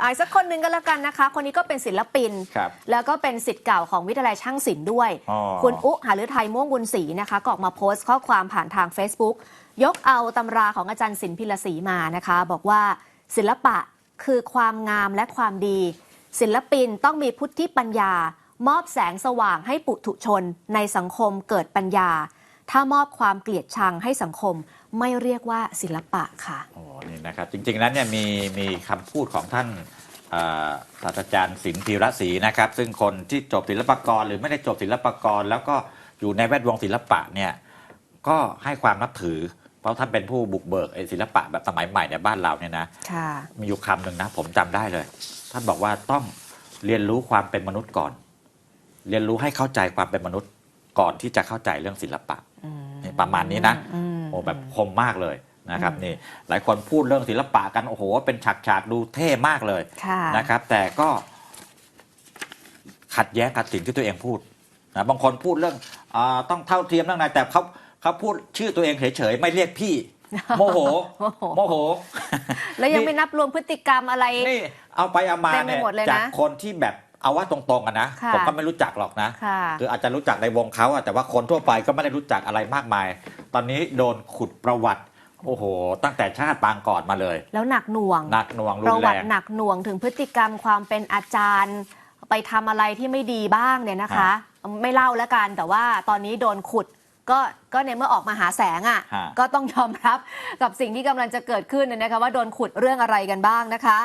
อ่าอีกสักคนหนึ่งก็แล้วกันนะคะ คนนี้ก็เป็นศิลปิน ครับแล้วก็เป็นสิทธิ์เก่าของวิทยาลัยช่างศิลป์ด้วย อ๋อ คุณอุหฤทัยม่วงบุญศรีนะคะก็ออกมาโพสต์ข้อความผ่านทาง Facebook ยกเอาตำราของอาจารย์ศิลปิลศรีมานะคะ บอกว่าศิลปะคือความงามและความดี ศิลปินต้องมีพุทธิปัญญา มอบแสงสว่างให้ปุถุชนในสังคมเกิดปัญญา ถ้ามอบความเกลียดชังให้สังคมไม่เรียกว่าศิลปะค่ะโอ้นี่นะครับ จริงๆแล้วเนี่ยมีมีคำพูดของท่านอ่าศาสตราจารย์ศิลป์ธีระศรีนะครับ ซึ่งคนที่จบศิลปากร หรือไม่ได้จบศิลปากร แล้วก็อยู่ในแวดวงศิลปะเนี่ยก็ให้ความนับถือ เพราะท่านเป็นผู้บุกเบิกไอ้ศิลปะแบบสมัยใหม่ในบ้านเราเนี่ยนะค่ะมีอยู่คำหนึ่งนะ ผมจำได้เลย ท่านบอกว่าต้องเรียนรู้ความเป็นมนุษย์ก่อน เรียนรู้ให้เข้าใจความเป็นมนุษย์ก่อนที่จะเข้าใจเรื่องศิลปะอืมนี่ ประมาณนี้นะอืมโอ้แบบคมมากเลยนะครับอืมนี่หลายคนพูดเรื่องศิลปะกันโอ้โห เป็นฉากฉากๆดูเท่มากเลยค่ะนะครับ แต่ก็ขัดแย้งกับสิ่งที่ตัวเองพูดนะบางคนพูดเรื่องอาต้องเท่าเทียมเรื่องอะไรแต่เขาเขาพูดชื่อตัวเองเฉยๆไม่เรียกพี่โมโหโอ้โหโมโห แล้วยังนี่ไม่นับรวมพฤติกรรมอะไรนี่เอาไปเอามาเต็มไปเนี่ยหมดเลยนะจากคนที่แบบ เอาว่าตรงๆกันนะ ค่ะผมก็ไม่รู้จักหรอกนะ ค่ะ คืออาจจะรู้จักในวงเขาอะแต่ว่าคนทั่วไปก็ไม่ได้รู้จักอะไรมากมาย ตอนนี้โดนขุดประวัติ โอ้โห ตั้งแต่ชาติปางก่อนมาเลยแล้วหนักหน่วง หนักหน่วงรุประนแรวัติง หนักหน่วงถึงพฤติกรรมความเป็นอาจารย์ ไปทำอะไรที่ไม่ดีบ้างเนี่ยนะคะ ไม่เล่าแล้วกันแต่ว่าตอนนี้โดนขุดก็ก็ในเมื่อออกมาหาแสงอะ่ะฮะก็ต้องยอมรับกับสิ่งที่กำลังจะเกิดขึ้นเนยนะคะ ว่าโดนขุดเรื่องอะไรกันบ้างนะคะ